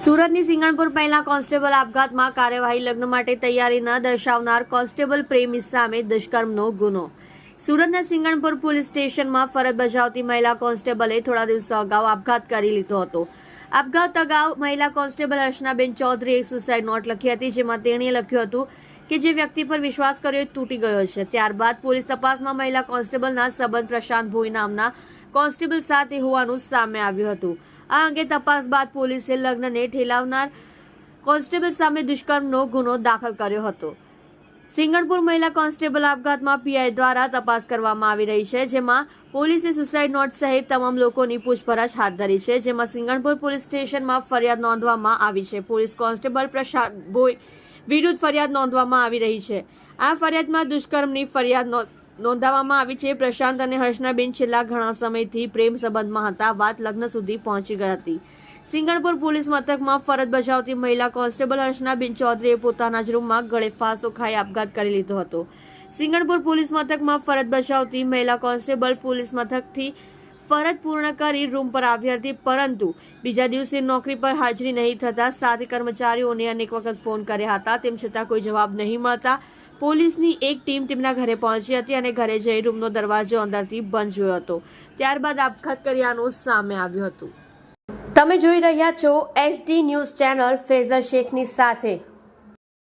સુરતની સિંગણપુર પહેલા કોન્સ્ટેબલ આપઘાતમાં કાર્યવાહી લગ્ન માટે તૈયારી ન દર્શાવનાર કોન્સ્ટેબલ પ્રેમી સામે દુષ્કર્મનો ગુનો. સુરતના સિંગણપુર પોલીસ સ્ટેશનમાં ફરજ બજાવતી મહિલા કોન્સ્ટેબલે થોડા દિવસો અગાઉ આપઘાત કરી લીધો હતો. આપઘાત અગાઉ મહિલા કોન્સ્ટેબલ હર્ષનાબેન ચૌધરીએ એક સુસાઇડ નોટ લખી હતી, જેમાં તેણીએ લખ્યું હતું કે જે વ્યક્તિ પર વિશ્વાસ કર્યો તૂટી ગયો છે. ત્યારબાદ પોલીસ તપાસમાં મહિલા કોન્સ્ટેબલના સંબંધ પ્રશાંત ભોઈ નામના કોન્સ્ટેબલ સાથે હોવાનું સામે આવ્યું હતું. આ અંગે તપાસ બાદ પોલીસે લગ્નને ઠેલાવનાર કોન્સ્ટેબલ સામે દુષ્કર્મનો ગુનો દાખલ કર્યો હતો. સિંગણપુર મહિલા કોન્સ્ટેબલ આપઘાતમાં પીઆઈ દ્વારા તપાસ કરવામાં આવી રહી છે, જેમાં પોલીસે સુસાઇડ નોટ સહિત તમામ લોકોની પૂછપરછ હાથ ધરી છે, જેમાં સિંગણપુર પોલીસ સ્ટેશનમાં ફરિયાદ નોંધવામાં આવી છે. પોલીસ કોન્સ્ટેબલ પ્રશાંત ભોઈ વિરુદ્ધ ફરિયાદ નોંધવામાં આવી રહી છે. આ ફરિયાદમાં દુષ્કર્મની ફરિયાદ નો- નોંધાવવામાં આવી છે, પ્રશાંત અને હર્ષનાબેન છેલ્લા ઘણા સમયથી પ્રેમ સંબંધમાં હતા, વાત લગ્ન સુધી પહોંચી ગઈ હતી. સિંગણપુર પોલીસ મથકમાં ફરજ બજાવતી મહિલા કોન્સ્ટેબલ હર્ષનાબેન ચૌધરીએ પોતાના જ રૂમમાં ગળે ફાંસો ખાઈ આપઘાત કરી લીધો હતો. સિંગણપુર પોલીસ મથકમાં ફરજ બજાવતી મહિલા કોન્સ્ટેબલ પોલીસ મથકથી ફરજ પૂર્ણ કરી રૂમ પર આવી હતી, પરંતુ બીજા દિવસે નોકરી પર હાજરી નહીં થતા સાથે કર્મચારીઓને અનેક વખત ફોન કર્યા હતા. તેમ છતાં કોઈ જવાબ નહીં મળતા પોલીસની એક ટીમ તેમના ઘરે પહોંચી હતી અને ઘરે જઈ રૂમનો દરવાજો અંદરથી બંધ જોયો હતો. ત્યારબાદ આપઘાત કર્યાનું સામે આવ્યું હતું. તમે જોઈ રહ્યા છો એસડી ન્યૂઝ ચેનલ ફેઝર શેખની સાથે.